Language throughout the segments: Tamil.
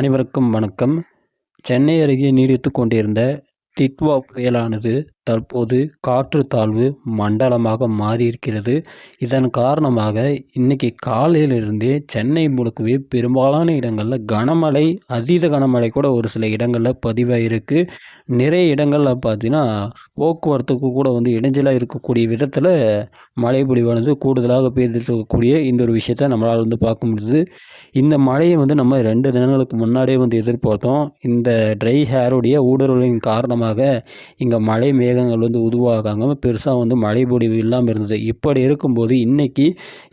அனைவருக்கும் வணக்கம். சென்னை அருகே நீடித்து கொண்டிருந்த டிட்வா புயலானது தற்போது காற்று தாழ்வு மண்டலமாக மாறியிருக்கிறது. இதன் காரணமாக இன்னைக்கு காலையிலிருந்தே சென்னை முழுக்கவே பெரும்பாலான இடங்களில் கனமழை அதீத கனமழை கூட ஒரு சில இடங்களில் பதிவாயிருக்கு. நிறைய இடங்களில் பார்த்தீங்கன்னா போக்குவரத்துக்கு கூட வந்து இடைஞ்சலாக இருக்கக்கூடிய விதத்தில் மழை பொழிவானது கூடுதலாக பெய்துட்டு இருக்கக்கூடிய இந்த ஒரு விஷயத்த நம்மளால் வந்து பார்க்க முடியுது இந்த மழையை வந்து நம்ம ரெண்டு தினங்களுக்கு முன்னாடியே வந்து எதிர்பார்த்தோம். இந்த ட்ரை ஹேருடைய ஊடுருவலின் காரணமாக இங்கே மழை மேகங்கள் வந்து உருவாகாமல் பெருசாக வந்து மழை பொழிவு இல்லாமல் இருந்தது. இப்படி இருக்கும்போது இன்றைக்கி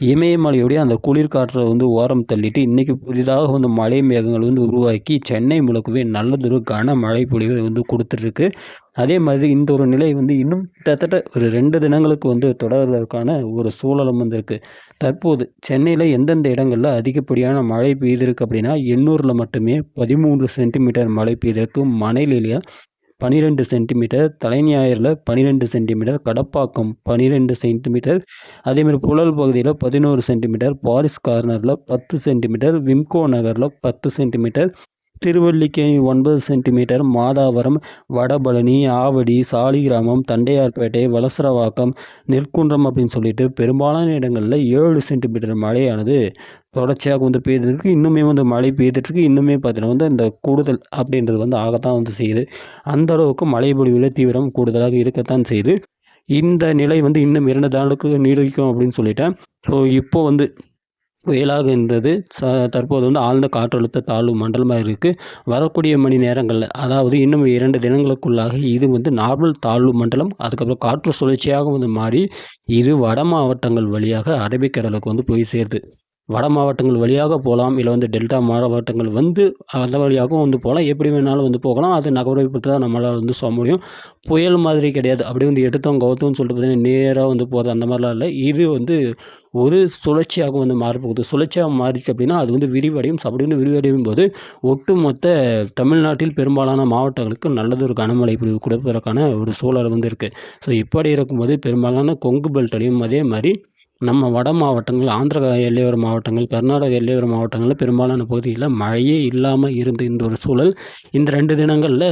இமயமலையுடைய அந்த குளிர்காற்றை வந்து ஓரம் தள்ளிட்டு இன்றைக்கி புதிதாக வந்து மழை மேகங்கள் வந்து உருவாக்கி சென்னை முழுக்கவே நல்லதொரு கன மழை பொழிவை வந்து கொடுத்துட்ருக்கு. அதே மாதிரி இந்த ஒரு நிலை வந்து இன்னும் கிட்டத்தட்ட ஒரு ரெண்டு தினங்களுக்கு வந்து தொடர்வதற்கான ஒரு சூழலும் வந்திருக்கு. தற்போது சென்னையில் எந்தெந்த இடங்களில் அதிகப்படியான மழை பெய்திருக்கு அப்படின்னா எண்ணூரில் மட்டுமே பதிமூன்று சென்டிமீட்டர் மழை பெய்திருக்கு. மணலிலேயே பனிரெண்டு சென்டிமீட்டர் தலைஞாயிறில் பனிரெண்டு சென்டிமீட்டர் கடப்பாக்கம் பனிரெண்டு சென்டிமீட்டர் அதேமாதிரி புழல் பகுதியில் பதினோரு சென்டிமீட்டர் பாரிஸ் கார்னரில் பத்து சென்டிமீட்டர் விம்கோ நகரில் பத்து சென்டிமீட்டர் திருவல்லிக்கேணி ஒன்பது சென்டிமீட்டர் மாதாவரம் வடபழனி ஆவடி சாலிகிராமம் தண்டையார்பேட்டை வலசரவாக்கம் நெற்குன்றம் அப்படின்னு சொல்லிட்டு பெரும்பாலான இடங்களில் ஏழு சென்டிமீட்டர் மழையானது தொடர்ச்சியாக வந்து பெய்துருக்கு இன்னுமே வந்து மழை பெய்துட்ருக்கு இன்னுமே பார்த்தீங்கன்னா வந்து இந்த கூடுதல் அப்படின்றது வந்து ஆகத்தான் வந்து செய்யுது. அந்த அளவுக்கு மழை பொழிவில் தீவிரம் கூடுதலாக இருக்கத்தான் செய்யுது. இந்த நிலை வந்து இன்னும் இரண்டு நாளுக்கு நீடிக்கும் அப்படின்னு சொல்லிட்டேன். ஸோ இப்போ வந்து புயலாக இருந்தது ச தற்போது வந்து ஆழ்ந்த காற்றழுத்த தாழ்வு மண்டலமாக இருக்குது வரக்கூடிய மணி நேரங்களில் அதாவது இன்னும் இரண்டு தினங்களுக்குள்ளாக இது வந்து நார்மல் தாழ்வு மண்டலம் அதுக்கப்புறம் காற்று சுழற்சியாக வந்து மாறி இது வட மாவட்டங்கள் வழியாக அரபிக்கடலுக்கு வந்து போய் சேருது. வட மாவட்டங்கள் வழியாக போகலாம் இல்லை வந்து டெல்டா மாவட்டங்கள் வந்து அந்த வழியாகவும் வந்து போகலாம். எப்படி வேணாலும் வந்து போகலாம். அது நகரை பொறுத்து தான் நம்மளால் வந்து சொல்ல முடியும். புயல் மாதிரி கிடையாது. அப்படி வந்து எடுத்தோம் கவுத்தோம்னு சொல்லிட்டு பார்த்தீங்கன்னா நேராக வந்து போகிறது அந்த மாதிரிலாம் இல்லை. இது வந்து ஒரு சுழற்சியாக வந்து மாறப்போகுது. சுழற்சியாக மாறிச்சு அப்படின்னா அது வந்து விரிவடையும். அப்படி வந்து விரிவடையும் போது ஒட்டுமொத்த தமிழ்நாட்டில் பெரும்பாலான மாவட்டங்களுக்கு நல்லது ஒரு கனமழை பொழிவு கொடுப்பதற்கான ஒரு சூழல் வந்து இருக்குது ஸோ இப்படி இருக்கும்போது பெரும்பாலான கொங்கு பெல்ட்டையும் அதே மாதிரி நம்ம வட மாவட்டங்கள் ஆந்திர எல்லையோர மாவட்டங்கள் கர்நாடக எல்லையோர மாவட்டங்களில் பெரும்பாலான பகுதிகளில் மழையே இல்லாமல் இருந்த இந்த ஒரு சூழல் இந்த ரெண்டு தினங்களில்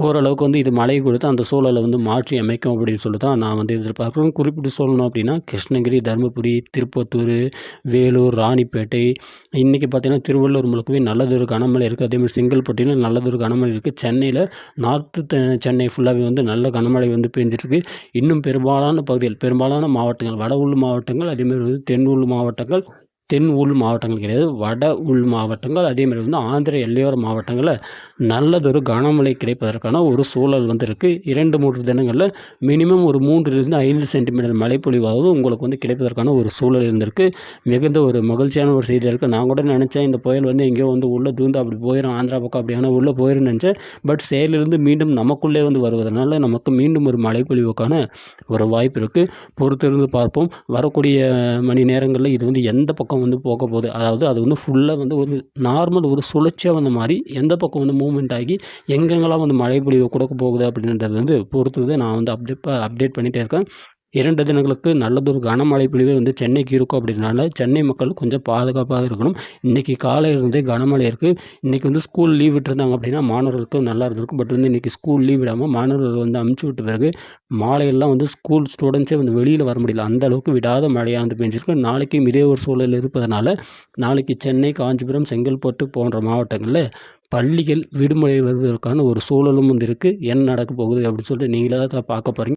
ஓரளவுக்கு வந்து இது மழை கொடுத்து அந்த சூழலை வந்து மாற்றி அமைக்கும் அப்படின்னு சொல்லி தான் நான் வந்து எதிர்பார்க்குறேன் குறிப்பிட்டு சொல்லணும் அப்படின்னா கிருஷ்ணகிரி தருமபுரி திருப்பத்தூர் வேலூர் ராணிப்பேட்டை இன்றைக்கி பார்த்திங்கன்னா திருவள்ளூர் முழுக்கவே நல்லதொரு கனமழை இருக்குது அதேமாதிரி செங்கல்பட்டியில் நல்லதொரு கனமழை இருக்குது சென்னையில் நார்த்து சென்னை ஃபுல்லாகவே வந்து நல்ல கனமழை வந்து பெஞ்சிட்ருக்கு இன்னும் பெரும்பாலான பகுதிகள் பெரும்பாலான மாவட்டங்கள் வட உள் மாவட்டங்கள் அதேமாதிரி வந்து தென் உள் மாவட்டங்கள் தென் உள் மாவட்டங்கள் கிடையாது வட உள் மாவட்டங்கள் அதேமாதிரி வந்து ஆந்திர எல்லையோர மாவட்டங்களில் நல்லதொரு கனமழை கிடைப்பதற்கான ஒரு சூழல் வந்து இருக்குது இரண்டு மூன்று தினங்களில் மினிமம் ஒரு மூன்றிலிருந்து ஐந்து சென்டிமீட்டர் மழை உங்களுக்கு வந்து கிடைப்பதற்கான ஒரு சூழல் இருந்திருக்கு. மிகுந்த ஒரு மகிழ்ச்சியான ஒரு செய்தியாக இருக்குது நான் கூட நினச்சேன் இந்த புயல் வந்து எங்கேயோ வந்து உள்ளே தூந்து அப்படி போயிடும் ஆந்திரா பக்கம் அப்படியான உள்ளே போயிடும் நினச்சேன். பட் செயலிருந்து மீண்டும் நமக்குள்ளே வந்து வருவதனால நமக்கு மீண்டும் ஒரு மழைப்பொழிவுக்கான ஒரு வாய்ப்பு இருக்குது பொறுத்திருந்து பார்ப்போம். வரக்கூடிய மணி நேரங்களில் இது வந்து எந்த பக்கம் பக்கம் வந்து போக போகுது. அதாவது அது வந்து ஃபுல்லாக வந்து ஒரு நார்மல் ஒரு சுழற்சியாக வந்த மாதிரி எந்த பக்கம் வந்து மூவ்மெண்ட் ஆகி எங்கெங்கெல்லாம் வந்து மழை பொழிவு கொடுக்க போகுது அப்படின்றது வந்து பொறுத்து நான் வந்து அப்டேட் அப்டேட் பண்ணிகிட்டே இருக்கேன். இரண்டு தினங்களுக்கு நல்லதொரு கனமழை பொழிவு வந்து சென்னைக்கு இருக்கும் அப்படின்றனால சென்னை மக்கள் கொஞ்சம் பாதுகாப்பாக இருக்கணும். இன்றைக்கி காலையிலேருந்தே கனமழை இருக்குது இன்றைக்கி வந்து ஸ்கூல் லீவ் விட்டுருந்தாங்க அப்படின்னா மாணவர்களுக்கு நல்லா இருந்திருக்கும். பட் வந்து இன்றைக்கி ஸ்கூல் லீவ் விடாமல் மாணவர்கள் வந்து அமுச்சு விட்ட பிறகு மாலையெல்லாம் வந்து ஸ்கூல் ஸ்டூடெண்ட்ஸே வந்து வெளியில் வர முடியல. அந்த அளவுக்கு விடாத மழையாக வந்து பெஞ்சிருக்கு. நாளைக்கும் இதே ஒரு சூழல் இருப்பதனால நாளைக்கு சென்னை காஞ்சிபுரம் செங்கல்பட்டு போன்ற மாவட்டங்களில் பள்ளிகள் விடுமுறை வருவதற்கான ஒரு சூழலும் வந்து இருக்குது என்ன நடக்க போகுது அப்படின்னு சொல்லிட்டு நீங்களே தான் பார்க்க போகிறீங்க